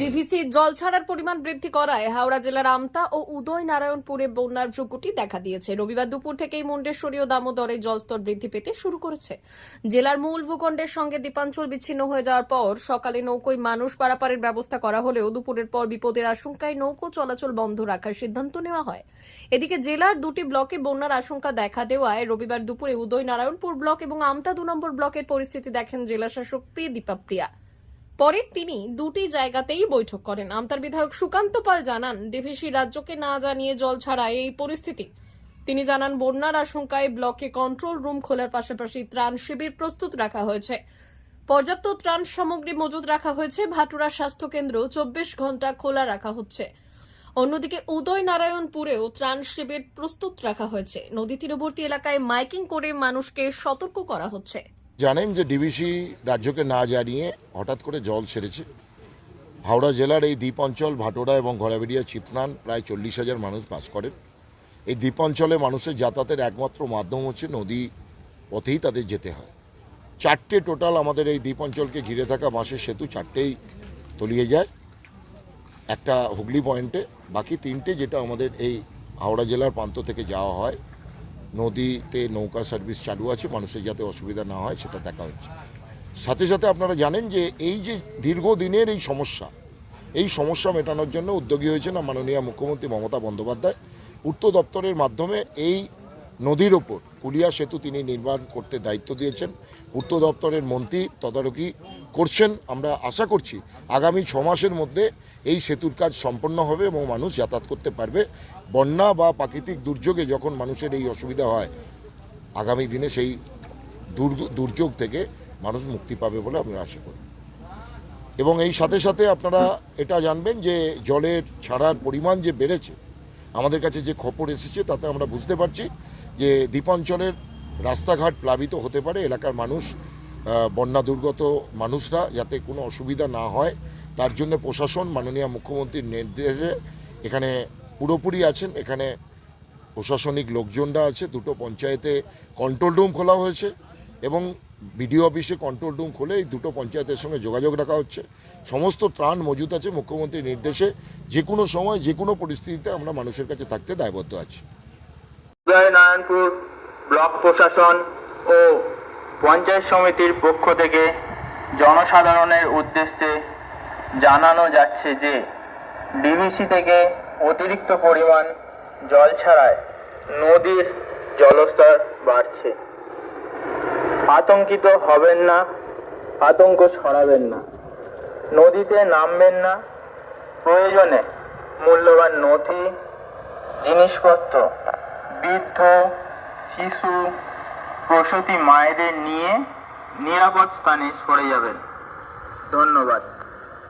DVC জল ছাড়ার পরিমাণ বৃদ্ধি করায় হাওড়া জেলার আমতা ও উদয় নারায়ণপুরে বন্যার ভ্রুকুটি দেখা দিয়েছে। রবিবার দুপুর থেকেই মুন্ডেশ্বরী ও দামোদরে জলস্তর বৃদ্ধি পেতে শুরু করেছে। জেলার মূল ভূখণ্ডের সঙ্গে দ্বীপাঞ্চল বিচ্ছিন্ন হয়ে যাওয়ার পর সকালে নৌকোয় মানুষ পারাপারের ব্যবস্থা করা হলেও দুপুরের পর বিপদের আশঙ্কায় নৌকো চলাচল বন্ধ রাখার সিদ্ধান্ত নেওয়া হয়। এদিকে জেলার দুটি ব্লকে বন্যার আশঙ্কা দেখা দেওয়ায় রবিবার দুপুরে উদয় নারায়ণপুর ব্লক এবং আমতা দু নম্বর ব্লকের পরিস্থিতি দেখেন জেলা শাসক পি দীপাপ্রিয়া পরে তিনি দুটি জায়গাতেই বৈঠক করেন। আমতার বিধায়ক সুকান্ত পাল জানান, ডিভিসি রাজ্যকে না জানিয়ে জল ছাড়ায় এই পরিস্থিতি। তিনি জানান, বন্যার আশঙ্কায় ব্লকে কন্ট্রোল রুম খোলার পাশাপাশি ত্রাণ শিবির প্রস্তুত রাখা হয়েছে। পর্যাপ্ত ত্রাণ সামগ্রী মজুদ রাখা হয়েছে। ভাটুরা স্বাস্থ্য কেন্দ্র চব্বিশ ঘণ্টা খোলা রাখা হচ্ছে। অন্যদিকে উদয় নারায়ণপুরেও ত্রাণ শিবির প্রস্তুত রাখা হয়েছে। নদী তীরবর্তী এলাকায় মাইকিং করে মানুষকে সতর্ক করা হচ্ছে। জানেন যে ডিবিসি রাজ্যকে না জানিয়ে হঠাৎ করে জল ছেড়েছে। হাওড়া জেলার এই দ্বীপ অঞ্চল, ভাটোরা এবং ঘোড়াবেড়িয়া চিতনান প্রায় চল্লিশ হাজার মানুষ বাস করেন। এই দ্বীপ অঞ্চলে মানুষের যাতায়াতের একমাত্র মাধ্যম হচ্ছে নদী পথেই তাদের যেতে হয়। চারটে টোটাল আমাদের এই দ্বীপ অঞ্চলকে ঘিরে থাকা বাঁশের সেতু চারটেই তলিয়ে যায়। একটা হুগলি পয়েন্টে, বাকি তিনটে যেটা আমাদের এই হাওড়া জেলার প্রান্ত থেকে যাওয়া হয় নদীতে নৌকা সার্ভিস চালু আছে, মানুষের যাতে অসুবিধা না হয় সেটা দেখা হচ্ছে। সাথে সাথে আপনারা জানেন যে এই যে দীর্ঘদিনের এই সমস্যা এই সমস্যা মেটানোর জন্য উদ্যোগী হয়েছেন মাননীয় মুখ্যমন্ত্রী মমতা বন্দ্যোপাধ্যায়। পূর্ত দপ্তরের মাধ্যমে এই নদীর ওপর। কুলিয়া সেতু তিনি নির্মাণ করতে দায়িত্ব দিয়েছেন। পূর্ত দপ্তরের মন্ত্রী তদারকি করছেন। আমরা আশা করছি আগামী ছ মাসের মধ্যে এই সেতুর কাজ সম্পন্ন হবে এবং মানুষ যাতায়াত করতে পারবে। বন্যা বা প্রাকৃতিক দুর্যোগে যখন মানুষের এই অসুবিধা হয়, আগামী দিনে সেই দুর্যোগ থেকে মানুষ মুক্তি পাবে বলে আমরা আশা করি। এবং এই সাথে সাথে আপনারা এটা জানবেন যে জলের ছাড়ার পরিমাণ যে বেড়েছে আমাদের কাছে যে খবর এসেছে, তাতে আমরা বুঝতে পারছি যে দ্বীপাঞ্চলের রাস্তাঘাট প্লাবিত হতে পারে, এলাকার মানুষ বন্যা দুর্গত মানুষরা যাতে কোনো অসুবিধা না হয়। তার জন্য প্রশাসন, মাননীয় মুখ্যমন্ত্রীর নির্দেশে এখানে পুরোপুরি আছেন। এখানে প্রশাসনিক লোকজনরা আছে। দুটো পঞ্চায়েতে কন্ট্রোল রুম খোলা হয়েছে এবং বিডিও অফিসে কন্ট্রোল রুম খুলে এই দুটো পঞ্চায়েতের সঙ্গে যোগাযোগ রাখা হচ্ছে। সমস্ত ত্রাণ মজুত আছে, মুখ্যমন্ত্রীর নির্দেশে যে কোনো সময়, যে কোনো পরিস্থিতিতে আমরা মানুষের কাছে থাকতে দায়বদ্ধ আছি। উদয়নারায়ণপুর ব্লক প্রশাসন ও পঞ্চায়েত সমিতির পক্ষ থেকে জনসাধারণের উদ্দেশ্যে জানানো যাচ্ছে যে ডিভিসি থেকে অতিরিক্ত পরিমাণ জল ছাড়ায় নদীর জলস্তর বাড়ছে। আতঙ্কিত হবেন না, আতঙ্ক ছড়াবেন না। নদীতে নামবেন না, প্রয়োজনে মূল্যবান নথি, জিনিসপত্র, বৃদ্ধ, শিশু, প্রসূতি মায়েদের নিয়ে নিরাপদ স্থানে সরে যাবেন। ধন্যবাদ।